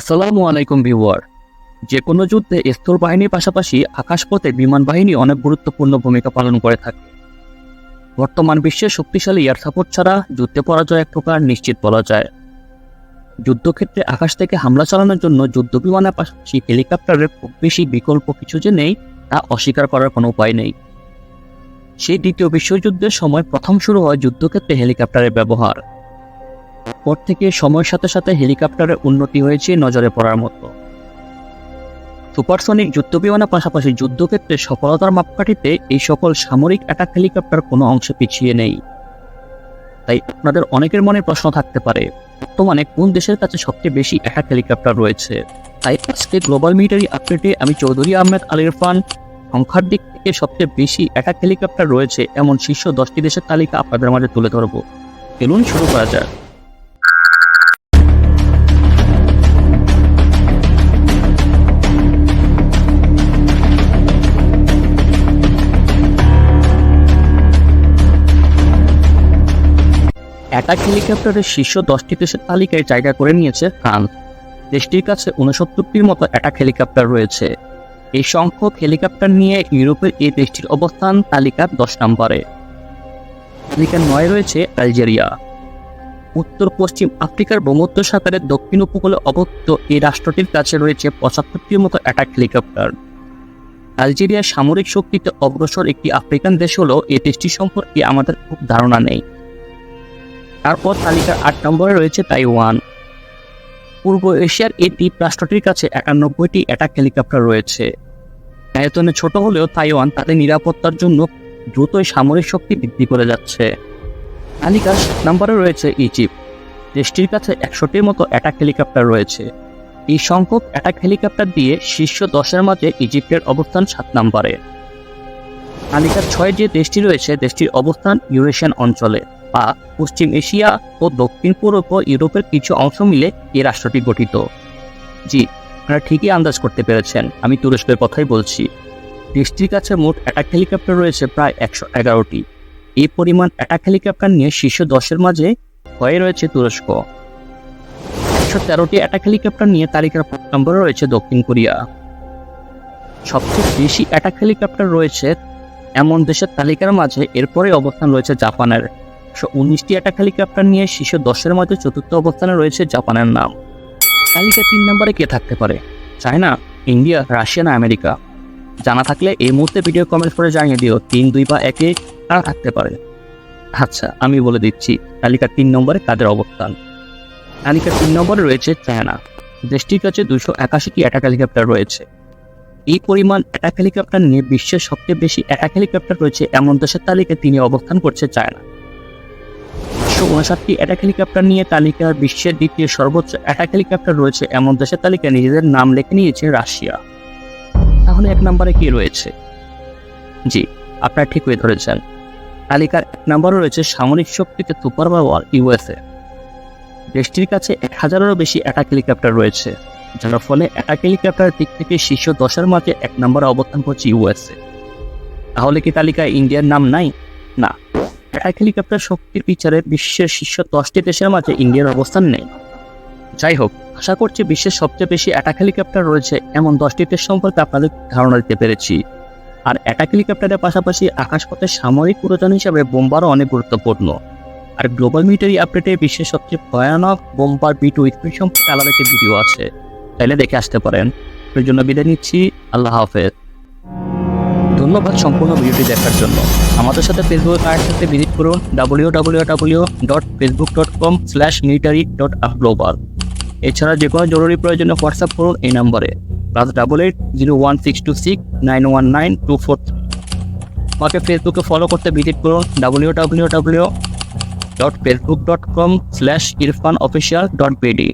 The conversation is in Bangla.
আসসালামু আলাইকুম ভিউয়ার। যে কোনো যুদ্ধে স্থল বাহিনীর পাশাপাশি আকাশপথে বিমান বাহিনী অনেক গুরুত্বপূর্ণ ভূমিকা পালন করে থাকে। বর্তমান বিশ্বে শক্তিশালী এয়ার সাপোর্ট ছাড়া যুদ্ধে পরাজয় এক প্রকার নিশ্চিত বলা যায়। যুদ্ধক্ষেত্রে আকাশ থেকে হামলা চালানোর জন্য যুদ্ধ বিমানের পাশাপাশি হেলিকপ্টারের খুব বেশি বিকল্প কিছু যে নেই, তা অস্বীকার করার কোনো উপায় নেই। সেই দ্বিতীয় বিশ্বযুদ্ধের সময় প্রথম শুরু হয় যুদ্ধক্ষেত্রে হেলিকপ্টারের ব্যবহার। পর থেকে সময়ের সাথে সাথে হেলিকপ্টারের উন্নতি হয়েছে নজরে পড়ার মতো। সুপারসনিক যুদ্ধ বিমানের পাশাপাশি যুদ্ধক্ষেত্রে সফলতার মাপকাঠিতে এই সকল সামরিক অ্যাটাক হেলিকপ্টার কোনো অংশে পিছিয়ে নেই। তাই আপনাদের অনেকের মনে প্রশ্ন থাকতে পারে, বর্তমানে কোন দেশের কাছে সবচেয়ে বেশি অ্যাটাক হেলিকপ্টার রয়েছে? তাই আজকে গ্লোবাল মিলিটারি আপডেটে আমি চৌধুরী আহমেদ আল ইরফান, সংখ্যার দিক থেকে সবচেয়ে বেশি অ্যাটাক হেলিকপ্টার রয়েছে এমন শীর্ষ দশটি দেশের তালিকা আপনাদের মাঝে তুলে ধরবো। চলুন শুরু করা যাক। অ্যাটাক হেলিকপ্টারের শীর্ষ দশটি দেশের তালিকায় জায়গা করে নিয়েছে ফ্রান্স। দেশটির কাছে উনসত্তরটির মতো অ্যাটাক হেলিকপ্টার রয়েছে। এই সংখ্যক হেলিকপ্টার নিয়ে ইউরোপের এই দেশটির অবস্থান তালিকার দশ নম্বরে। তালিকার নয় রয়েছে আলজেরিয়া। উত্তর, পশ্চিম আফ্রিকার ভূমধ্য সাগরের দক্ষিণ উপকূলে অবস্থিত এই রাষ্ট্রটির কাছে রয়েছে পঁচাত্তরটির মতো অ্যাটাক হেলিকপ্টার। আলজেরিয়ার সামরিক শক্তিতে অগ্রসর একটি আফ্রিকান দেশ হলেও এই দেশটি সম্পর্কে আমাদের খুব ধারণা নেই। তারপর তালিকার আট নম্বরে রয়েছে তাইওয়ান। পূর্ব এশিয়ার এই দ্বীপ রাষ্ট্রটির কাছে একানব্বইটি অ্যাটাক হেলিকপ্টার রয়েছে। আয়তনে ছোট হলেও তাইওয়ান তাদের নিরাপত্তার জন্য দ্রুতই সামরিক শক্তি বৃদ্ধি করে যাচ্ছে। তালিকার সাত নম্বরে রয়েছে ইজিপ্ট। দেশটির কাছে একশোটির মতো অ্যাটাক হেলিকপ্টার রয়েছে। এই সংখ্যক অ্যাটাক হেলিকপ্টার দিয়ে শীর্ষ দশের মাঝে ইজিপ্টের অবস্থান সাত নম্বরে। তালিকার ছয় যে দেশটি রয়েছে, দেশটির অবস্থান ইউরেশিয়ান অঞ্চলে। বা পশ্চিম এশিয়া ও দক্ষিণ পূর্ব ইউরোপের কিছু অংশ মিলে এই রাষ্ট্রটি গঠিত। জি, আপনারা ঠিকই আন্দাজ করতে পেরেছেন, আমি তুরস্কের কথাই বলছি। দেশটির কাছে মোট অ্যাটাক হেলিকপ্টার রয়েছে প্রায় একশো এগারোটি। এই পরিমাণ অ্যাটাক হেলিকপ্টার নিয়ে শীর্ষ দশের মাঝে হয়ে রয়েছে তুরস্ক। একশো তেরোটি অ্যাটাক হেলিকপ্টার নিয়ে তালিকার নম্বরে রয়েছে দক্ষিণ কোরিয়া। সবচেয়ে বেশি অ্যাটাক হেলিকপ্টার রয়েছে এমন দেশের তালিকার মাঝে এরপরে অবস্থান রয়েছে জাপানের। একশো উনিশটি অ্যাটাক হেলিকপ্টার নিয়ে শীর্ষ দশের মধ্যে চতুর্থ অবস্থানে রয়েছে জাপানের নাম। তালিকা তিন নম্বরে কে থাকতে পারে? চায়না, ইন্ডিয়া, রাশিয়া না আমেরিকা? জানা থাকলে এই মুহূর্তে ভিডিও কমেন্ট করে জানিয়ে দিও, তিন, দুই বা একে কারা থাকতে পারে? আচ্ছা আমি বলে দিচ্ছি তালিকার তিন নম্বরে কাদের অবস্থান? তালিকার তিন নম্বরে রয়েছে চায়না। দেশটির কাছে দুশো একাশিটি অ্যাটাক হেলিকপ্টার রয়েছে। এই পরিমাণ অ্যাটাক হেলিকপ্টার নিয়ে বিশ্বের সবচেয়ে বেশি অ্যাটাক হেলিকপ্টার রয়েছে এমন দেশের তালিকায় তিনি অবস্থান করছে চায়না। একশো উনষাটটি অ্যাটাক হেলিকপ্টার নিয়ে তালিকার বিশ্বের দ্বিতীয় সর্বোচ্চ অ্যাটাক হেলিকপ্টার রয়েছে। এমন দেশের তালিকায় নিজেদের নাম লেখে নিয়েছে রাশিয়া। তাহলে এক নম্বরে কি রয়েছে? জি, আপনারা ঠিক হয়ে ধরেছেন। তালিকার এক নম্বরে রয়েছে সামরিক শক্তিতে সুপার পাওয়ার ইউএসএ। দেশটির কাছে এক হাজারেরও বেশি অ্যাটাক হেলিকপ্টার রয়েছে, যার ফলে অ্যাটাক হেলিকপ্টারের দিক থেকে শীর্ষ দশের মাঝে এক নম্বরে অবস্থান করছে ইউএসএ। তাহলে কি তালিকায় ইন্ডিয়ার নাম নাই? না। অ্যাটাক হেলিকপ্টার শক্তির বিচারে বিশ্বের শীর্ষ দশটি দেশের মাঝে ইন্ডিয়ার অবস্থান নেই। যাই হোক, আশা করছি বিশ্বের সবচেয়ে বেশি অ্যাটাক হেলিকপ্টার রয়েছে এমন দশটি দেশ সম্পর্কে আপনাদের ধারণা দিতে পেরেছি। আর অ্যাটাক হেলিকপ্টারের পাশাপাশি আকাশপথের সামরিক প্রয়োজন হিসাবে বোম্বারও অনেক গুরুত্বপূর্ণ। আর গ্লোবাল মিলিটারি আপডেটে বিশ্বের সবচেয়ে ভয়ানক বোম্বার বি টু সম্পর্কে আলাদা একটি ভিডিও আছে। তাইলে দেখে আসতে পারেন। জন্য বিদায় নিচ্ছি। আল্লাহ হাফেজ। ধন্যবাদ সম্পূর্ণ ভিডিওটি দেখার জন্য। আমাদের সাথে ফেসবুক কানেক্ট সাথে ভিজিট করুন W W W dot Facebook dot com slash military dot global এছাড়া যে কোনো জরুরি প্রয়োজনে হোয়াটসঅ্যাপ করুন এই নম্বরে। Plus double eight zero one six two six nine one nine two four আমাকে ফেসবুকে ফলো করতে ভিজিট করুন W W W dot Facebook dot com slash Irfan official dot BD